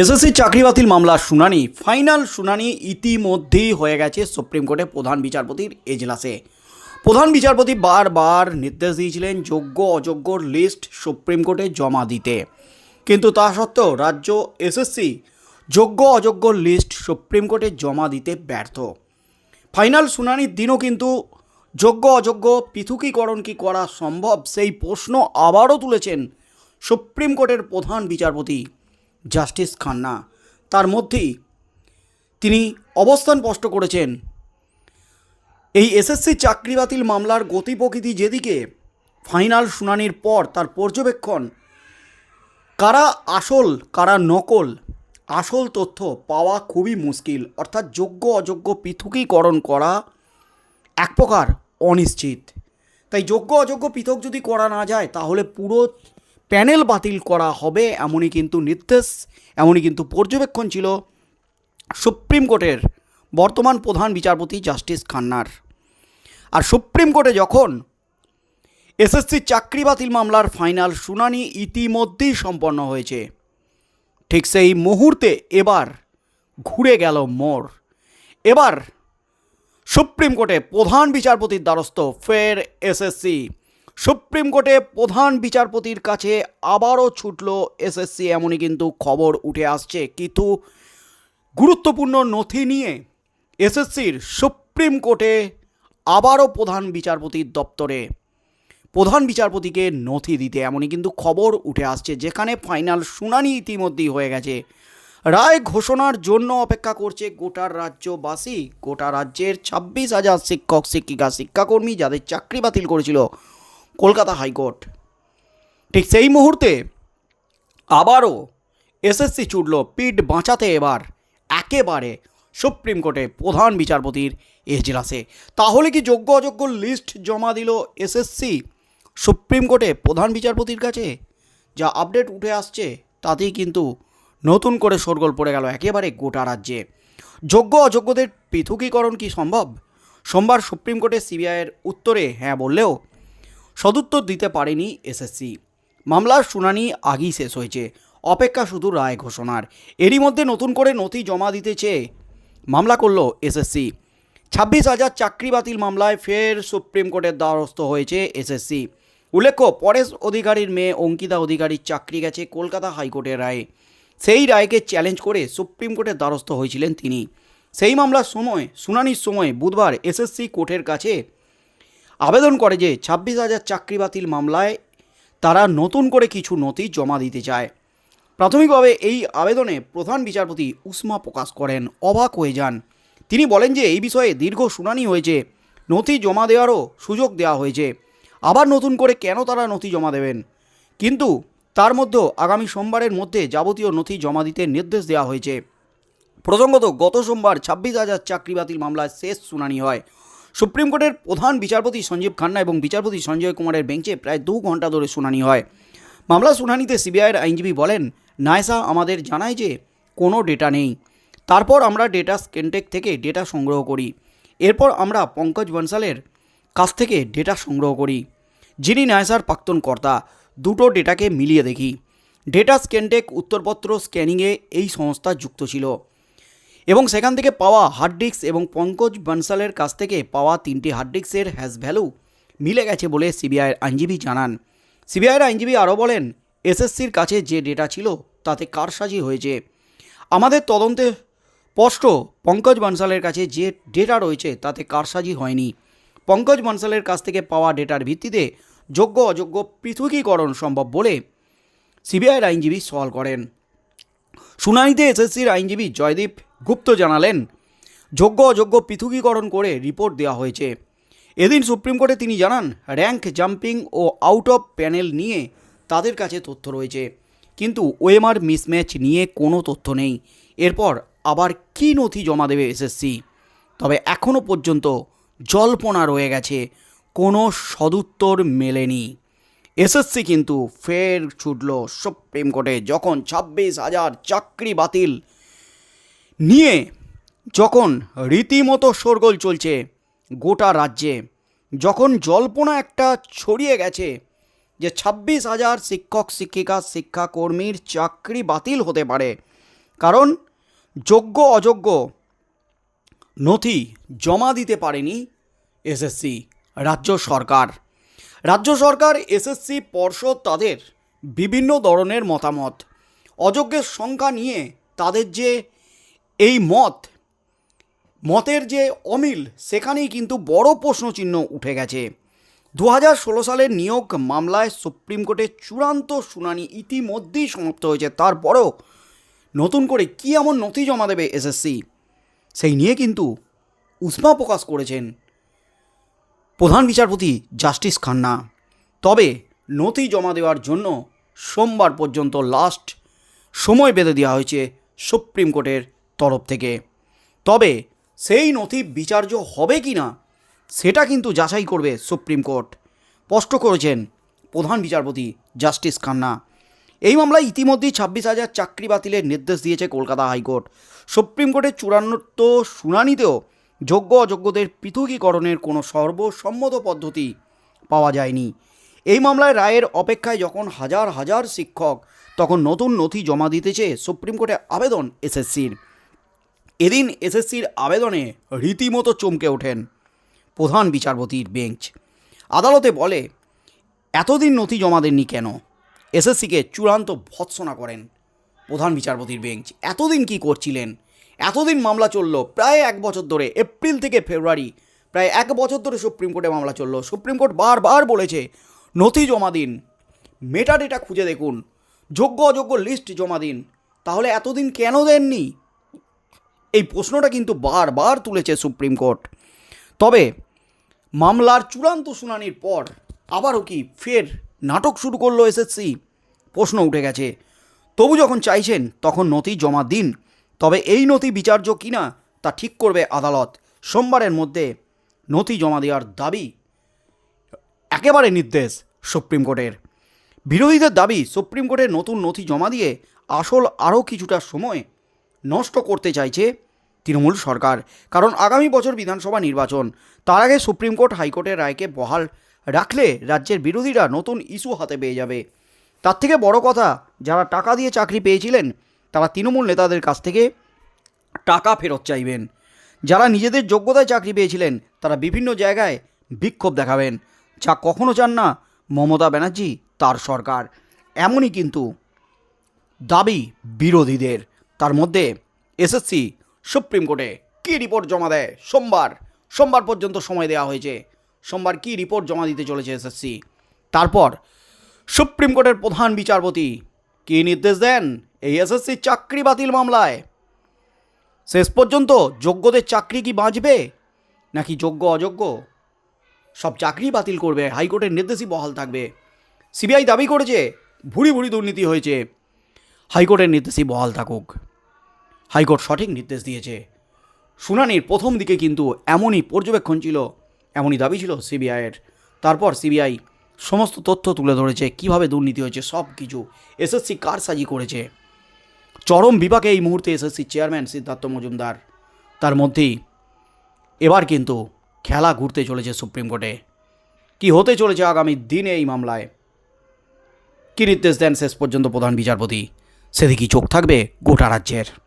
SSC চাকরি বাতিল মামলার শুনানি, ফাইনাল শুনানি ইতিমধ্যেই হয়ে গেছে সুপ্রিম কোর্টে প্রধান বিচারপতির এজলাসে। প্রধান বিচারপতি বারবার নির্দেশ দিয়েছিলেন যোগ্য অযোগ্যর লিস্ট সুপ্রিম কোর্টে জমা দিতে। কিন্তু তা সত্ত্বেও রাজ্য এসএসসি যোগ্য, অযোগ্য লিস্ট সুপ্রিম কোর্টে জমা দিতে ব্যর্থ। ফাইনাল শুনানির দিনও কিন্তু যোগ্য, অযোগ্য পৃথকীকরণ কি করা সম্ভব সেই প্রশ্ন আবারও তুলেছেন সুপ্রিম কোর্টের প্রধান বিচারপতি। জাস্টিস খান্না। তার মধ্যেই তিনি অবস্থান স্পষ্ট করেছেন। এই এসএসসি চাকরি বাতিল মামলার গতি প্রকৃতি যেদিকে ফাইনাল শুনানির পর তার পর্যবেক্ষণ, কারা আসল, কারা নকল, আসল তথ্য পাওয়া খুবই মুশকিল। অর্থাৎ যোগ্য, অযোগ্য পৃথকীকরণ করা এক প্রকার অনিশ্চিত। তাই যোগ্য, অযোগ্য পৃথক যদি করা না যায়, তাহলে পুরো প্যানেল বাতিল করা হবে, এমনই কিন্তু নির্দেশ, এমনই কিন্তু পর্যবেক্ষণ ছিল সুপ্রিম কোর্টের বর্তমান প্রধান বিচারপতি জাস্টিস খান্নার। আর সুপ্রিম কোর্টে যখন এসএসসি চাকরি বাতিল মামলার ফাইনাল শুনানি ইতিমধ্যেই সম্পন্ন হয়েছে, ঠিক সেই মুহূর্তে এবার ঘুরে গেল মোড়। এবার সুপ্রিম কোর্টে প্রধান বিচারপতির দ্বারস্থ ফের এসএসসি সুপ্রিম কোর্টে প্রধান বিচারপতির কাছে আবারও ছুটল এসএসসি, এমনই কিন্তু খবর উঠে আসছে। কিন্তু গুরুত্বপূর্ণ নথি নিয়ে এসএসসির সুপ্রিম কোর্টে আবারও প্রধান বিচারপতির দপ্তরে প্রধান বিচারপতিকে নথি দিতে, এমনই কিন্তু খবর উঠে আসছে, যেখানে ফাইনাল শুনানি ইতিমধ্যেই হয়ে গেছে। রায় ঘোষণার জন্য অপেক্ষা করছে গোটার রাজ্যবাসী। গোটা রাজ্যের ছাব্বিশ হাজার শিক্ষক, শিক্ষিকা, শিক্ষাকর্মী যাদের চাকরি বাতিল করেছিল কলকাতা হাইকোর্ট। ঠিক সেই মুহূর্তে আবারও এসএসসি ছুটল, পিঠ বাঁচাতে এবার একেবারে সুপ্রিম কোর্টে প্রধান বিচারপতির এজলাসে। তাহলে কি যোগ্য অযোগ্য লিস্ট জমা দিল এসএসসি সুপ্রিম কোর্টে প্রধান বিচারপতির কাছে? যা আপডেট উঠে আসছে, তাতেই কিন্তু নতুন করে শোরগোল পড়ে গেল একেবারে গোটা রাজ্যে। যোগ্য অযোগ্যদের পৃথকীকরণ কি সম্ভব? সোমবার সুপ্রিম কোর্টে সিবিআইয়ের উত্তরে হ্যাঁ বললেও সদুত্তর দিতে পারেনি এসএসসি। মামলার শুনানি আগেই শেষ হয়েছে। অপেক্ষা শুধু রায় ঘোষণার। এরই মধ্যে নতুন করে নথি জমা দিতে চেয়ে মামলা করল এসএসসি। ছাব্বিশ হাজার চাকরি বাতিল মামলায় ফের সুপ্রিম কোর্টের দ্বারস্থ হয়েছে এসএসসি। উল্লেখ্য, পরেশ অধিকারীর মেয়ে অঙ্কিতা অধিকারীর চাকরি গেছে কলকাতা হাইকোর্টের রায়ে। সেই রায়কে চ্যালেঞ্জ করে সুপ্রিম কোর্টের দ্বারস্থ হয়েছিলেন তিনি। সেই মামলার সময়, শুনানির সময় বুধবার এসএসসি কোর্টের কাছে আবেদন করে যে ছাব্বিশ হাজার চাকরি বাতিল মামলায় তারা নতুন করে কিছু নথি জমা দিতে চায়। প্রাথমিকভাবে এই আবেদনে প্রধান বিচারপতি উষ্মা প্রকাশ করেন। অবাক হয়ে যান। তিনি বলেন যে এই বিষয়ে দীর্ঘ শুনানি হয়েছে। নথি জমা দেওয়ারও সুযোগ দেওয়া হয়েছে। আবার নতুন করে কেন তারা নথি জমা দেবেন? কিন্তু তার মধ্যেও আগামী সোমবারের মধ্যে যাবতীয় নথি জমা দিতে নির্দেশ দেওয়া হয়েছে। প্রসঙ্গত, গত সোমবার ছাব্বিশ হাজার চাকরি বাতিল মামলায় শেষ শুনানি হয়। সুপ্রিম কোর্টের প্রধান বিচারপতি সঞ্জীব খান্না এবং বিচারপতি সঞ্জয় কুমারের বেঞ্চে প্রায় দু ঘণ্টা ধরে শুনানি হয়। মামলা শুনানিতে সিবিআইয়ের আইনজীবী বলেন, নায়সা আমাদের জানায় যে কোনো ডেটা নেই। তারপর আমরা ডেটা স্কেনটেক থেকে ডেটা সংগ্রহ করি। এরপর আমরা পঙ্কজ বনসালের কাছ থেকে ডেটা সংগ্রহ করি। যিনি নায়সার প্রাক্তন কর্তা, দুটো ডেটাকে মিলিয়ে দেখি। ডেটা স্ক্যানটেক উত্তরপত্র স্ক্যানিংয়ে এই সংস্থা যুক্ত ছিল। এবং সেখান থেকে পাওয়া হার্ড ডিস্ক এবং পঙ্কজ বনসালের কাছ থেকে পাওয়া তিনটি হার্ড ডিস্কের হ্যাশ ভ্যালু মিলে গেছে বলে সিবিআইয়ের আইনজীবী জানান। সিবিআইয়ের আইনজীবী আরও বলেন, এসএসসির কাছে যে ডেটা ছিল তাতে কারসাজি হয়েছে। আমাদের তদন্তে স্পষ্ট, পঙ্কজ বনসালের কাছে যে ডেটা রয়েছে তাতে কারসাজি হয়নি। পঙ্কজ বনসালের কাছ থেকে পাওয়া ডেটার ভিত্তিতে যোগ্য অযোগ্য পৃথকীকরণ সম্ভব বলে সিবিআইয়ের আইনজীবী সওয়াল করেন। শুনানিতে এসএসসির আইনজীবী জয়দীপ গুপ্ত জানালেন, যোগ্য অযোগ্য পৃথকীকরণ করে রিপোর্ট দেওয়া হয়েছে। এদিন সুপ্রিম কোর্টে তিনি জানান, র্যাঙ্ক জাম্পিং ও আউট অফ প্যানেল নিয়ে তাদের কাছে তথ্য রয়েছে। কিন্তু ওএমআর মিসম্যাচ নিয়ে কোনো তথ্য নেই। এরপর আবার কী নথি জমা দেবে এসএসসি? তবে এখনও পর্যন্ত জল্পনা রয়ে গেছে। কোনো সদুত্তর মেলেনি। এসএসসি কিন্তু ফের ছুটল সুপ্রিম কোর্টে, যখন ছাব্বিশ হাজার চাকরি বাতিল নিয়ে যখন রীতিমতো শোরগোল চলছে গোটা রাজ্যে, যখন জল্পনা একটা ছড়িয়ে গেছে যে ছাব্বিশ হাজার শিক্ষক, শিক্ষিকা, শিক্ষাকর্মীর চাকরি বাতিল হতে পারে। কারণ যোগ্য, অযোগ্য নথি জমা দিতে পারেনি এসএসসি, রাজ্য সরকার। রাজ্য সরকার, এসএসসি পর্ষদ তাদের বিভিন্ন ধরনের মতামত, অযোগ্যের সংখ্যা নিয়ে তাদের যে এই মত, মতের যে অমিল, সেখানেই কিন্তু বড় প্রশ্নচিহ্ন উঠে গেছে। দু হাজার ষোলো সালের নিয়োগ মামলায় সুপ্রিম কোর্টে চূড়ান্ত শুনানি ইতিমধ্যেই সমাপ্ত হয়েছে। তারপরেও নতুন করে কী এমন নথি জমা দেবে এসএসসি? সেই নিয়ে কিন্তু উষ্মা প্রকাশ করেছেন প্রধান বিচারপতি জাস্টিস খান্না। তবে নথি জমা দেওয়ার জন্য সোমবার পর্যন্ত লাস্ট সময় বেঁধে দেওয়া হয়েছে সুপ্রিম কোর্টের তরফ থেকে। তবে সেই নথি বিচার্য হবে কি না, সেটা কিন্তু যাচাই করবে সুপ্রিম কোর্ট। স্পষ্ট করেছেন প্রধান বিচারপতি জাস্টিস খান্না। এই মামলায় ইতিমধ্যেই ছাব্বিশ হাজার চাকরি বাতিলের নির্দেশ দিয়েছে কলকাতা হাইকোর্ট। সুপ্রিম কোর্টের চূড়ান্ত শুনানিতেও যোগ্য অযোগ্যদের পৃথকীকরণের কোনো সর্বসম্মত পদ্ধতি পাওয়া যায়নি। এই মামলায় রায়ের অপেক্ষায় যখন হাজার হাজার শিক্ষক, তখন নতুন নথি জমা দিতেছে সুপ্রিম কোর্টে আবেদন এসএসসির। এদিন এসএসসির আবেদনে রীতিমতো চমকে ওঠেন প্রধান বিচারপতির বেঞ্চ। আদালতে বলে, এতদিন নথি জমা দেননি কেন? এসএসসিকে চূড়ান্ত ভৎসনা করেন প্রধান বিচারপতির বেঞ্চ। এতদিন কি করছিলেন? এতদিন মামলা চলল প্রায় এক বছর ধরে, এপ্রিল থেকে ফেব্রুয়ারি, প্রায় এক বছর ধরে সুপ্রিম কোর্টে মামলা চলল। সুপ্রিম কোর্ট বারবার বলেছে, নথি জমা দিন মেটা ডেটা খুঁজে দেখুন, যোগ্য অযোগ্য লিস্ট জমা দিন। তাহলে এতদিন কেন দেননি? এই প্রশ্নটা কিন্তু বারবার তুলেছে সুপ্রিম কোর্ট। তবে মামলার চূড়ান্ত শুনানির পর আবারও কি ফের নাটক শুরু করল এসএসসি? প্রশ্ন উঠে গেছে। তবু যখন চাইছেন, তখন নথি জমা দিন। তবে এই নথি বিচার্য কিনা তা ঠিক করবে আদালত। সোমবারের মধ্যে নথি জমা দেওয়ার দাবি একেবারে নির্দেশ সুপ্রিম কোর্টের। বিরোধীদের দাবি, সুপ্রিম কোর্টের নতুন নথি জমা দিয়ে আসল আরও কিছুটা সময় নষ্ট করতে চাইছে তৃণমূল সরকার, কারণ আগামী বছর বিধানসভা নির্বাচন। তার আগে সুপ্রিম কোর্ট হাইকোর্টের রায়কে বহাল রাখলে রাজ্যের বিরোধীরা নতুন ইস্যু হাতে পেয়ে যাবে। তার থেকে বড় কথা, যারা টাকা দিয়ে চাকরি পেয়েছিলেন, তারা তৃণমূল নেতাদের কাছ থেকে টাকা ফেরত চাইবেন। যারা নিজেদের যোগ্যতায় চাকরি পেয়েছিলেন, তারা বিভিন্ন জায়গায় বিক্ষোভ দেখাবেন। যা কখনো চান না মমতা ব্যানার্জি, তার সরকার। এমনই কিন্তু দাবি বিরোধীদের। তার মধ্যে এসএসসি সুপ্রিম কোর্টে কী রিপোর্ট জমা দেয়? সোমবার। সোমবার পর্যন্ত সময় দেওয়া হয়েছে। সোমবার কী রিপোর্ট জমা দিতে চলেছে এসএসসি তারপর, সুপ্রিম কোর্টের প্রধান বিচারপতি কী নির্দেশ দেন এই এসএসসি চাকরি বাতিল মামলায়? শেষ পর্যন্ত যোগ্যদের চাকরি কি বাঁচবে? নাকি যোগ্য, অযোগ্য? সব চাকরি বাতিল করবে, হাইকোর্টের নির্দেশই বহাল থাকবে। সিবিআই দাবি করেছে, ভুড়ি ভুড়ি দুর্নীতি হয়েছে। হাইকোর্টের নির্দেশই বহাল থাকুক। হাইকোর্ট সঠিক নির্দেশ দিয়েছে। শুনানির প্রথম দিকে কিন্তু এমনই পর্যবেক্ষণ ছিল, এমনই দাবি ছিল সিবিআইয়ের। তারপর সিবিআই সমস্ত তথ্য তুলে ধরেছে, কীভাবে দুর্নীতি হয়েছে সব কিছু এসএসসি কার সাজি করেছে। চরম বিপাকে এই মুহূর্তে এসএসসি চেয়ারম্যান সিদ্ধার্থ মজুমদার। তার মধ্যেই এবার কিন্তু খেলা ঘুরতে চলেছে সুপ্রিম কোর্টে। কি হতে চলেছে আগামী দিনে এই মামলায়? কী নির্দেশ দেন শেষ পর্যন্ত প্রধান বিচারপতি? সেদিকেই চোখ থাকবে গোটা রাজ্যের।